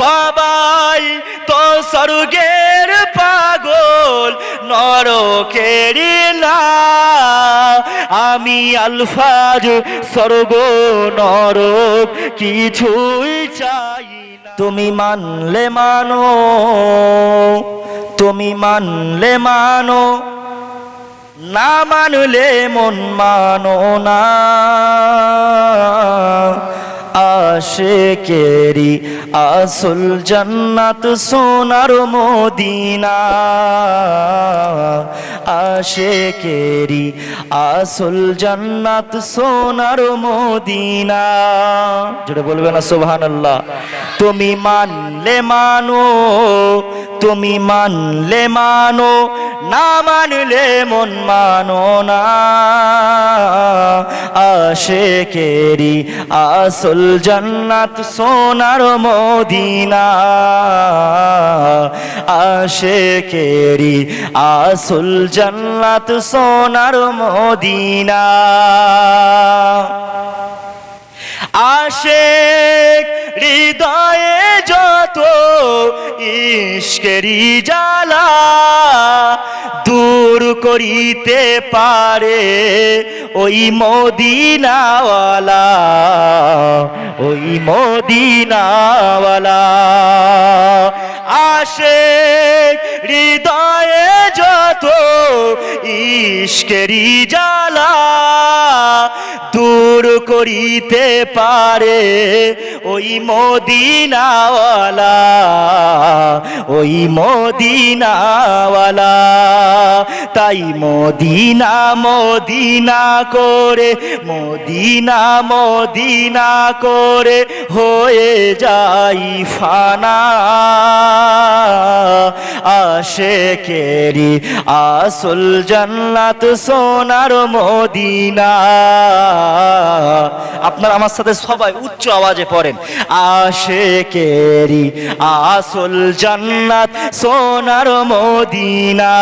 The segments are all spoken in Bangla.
সবাই তো স্বর্গের পাগল নরকের না। আমি আলফাজ স্বর্গ নরক, কিছুই চাই তুমি মানলে মানো, তুমি মানলে মানো, না মানলে মন মানো না। আশেকেরি আসল জান্নাত সোনার মদিনা। আশেকেরি আসল জান্নাত সোনার মদিনা। যেটা বলবে না সুবহান আল্লাহ তুমি মানলে মানো, তুমি মানলে মানো না মানলে মন মানো না। আশেকেরি আসল জান্নাত সোনার মদিনা। আশেকেরি আসল জান্নাত সোনার মদিনা। যত ইস্কেরি জালা দূর করিতে পারে ওই মদিনাওয়ালা ওই মদিনাওয়ালা। আশেক হৃদয়ে যত ইস্কেরি জ্বালা দূর করিতে পারে ওই মদিনাওয়ালা। ওই মদিনাওয়ালা। তাই মদিনা মদিনা করে, মদিনা মদিনা করে হয়ে যাই ফানা। আশেকেরি আসল জান্নাত সোনার মদিনা। আপনার আমার সাথে সবাই উচ্চ আওয়াজে পড়েন। আসে কেরি আসল জান্নাত সোনার মদিনা।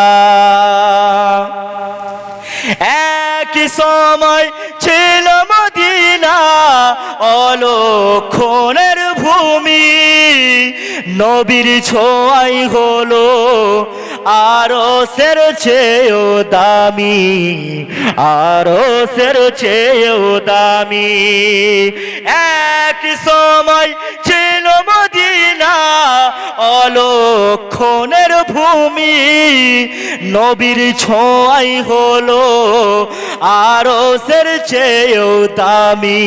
এক সময় ছিল মদিনা অলক্ষণের ভূমি। নবীর ছোঁয়াই হলো আরও সের চেয়েও দামি। আরও সের চেয়েও দামি। এক সময় ছিল অলক্ষণের ভূমি নবীর ছোঁয়াই হলো আরও সের চেয়েও দামি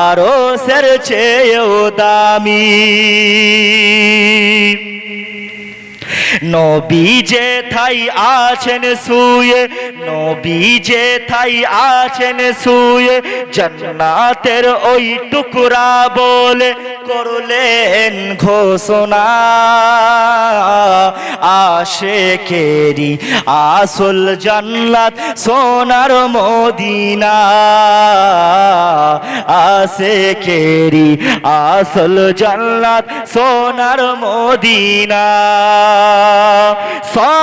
আরও সের চেয়েও দামি। নবী যে থাই আছেন শুয়ে, নবী যে থাই আছেন শুয়ে, জান্নাতের ওই টুকরা বলে করলেন ঘোষণা। আসে কেরি আসল জান্নাত সোনার মদিনা। আশেকেরি আসল জান্নাত সোনার মদিনা।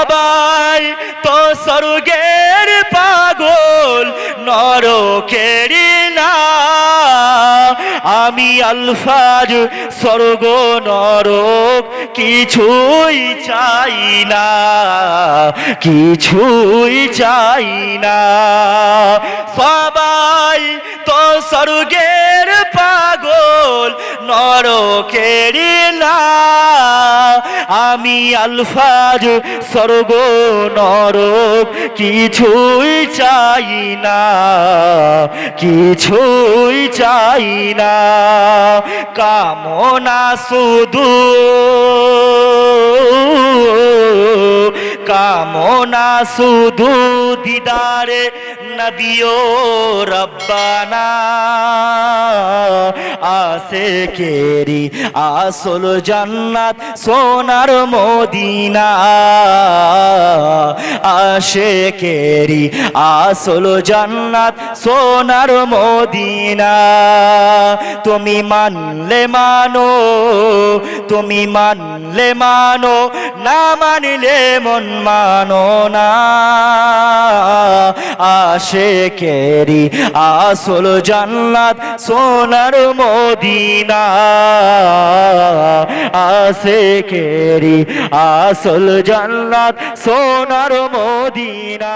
সবাই, তো স্বর্গের পাগল নরকেরি না। আমি আলফাজ, স্বর্গ নরক, কিছুই চাই না, কিছুই চাই না। সবাই, তো স্বর্গের পাগল নরকেরি না। আমি আলফাজ স্বর্গ নরক কিছুই চাই না কিছুই চাই না কামনা শুধু কামনা শুধু দিদারে নবিও রব্বানা। আসে কেরি আসল জান্নাত সোনার মদিনা। আসে কেরি আসল জান্নাত সোনার মদিনা। তুমি মানলে মানো, তুমি মানলে মানো, না মানলে মন মানো না। আশেকেরি আসল জান্নাত সোনার মদিনা। আশেকেরি আসল জান্নাত সোনার মদিনা।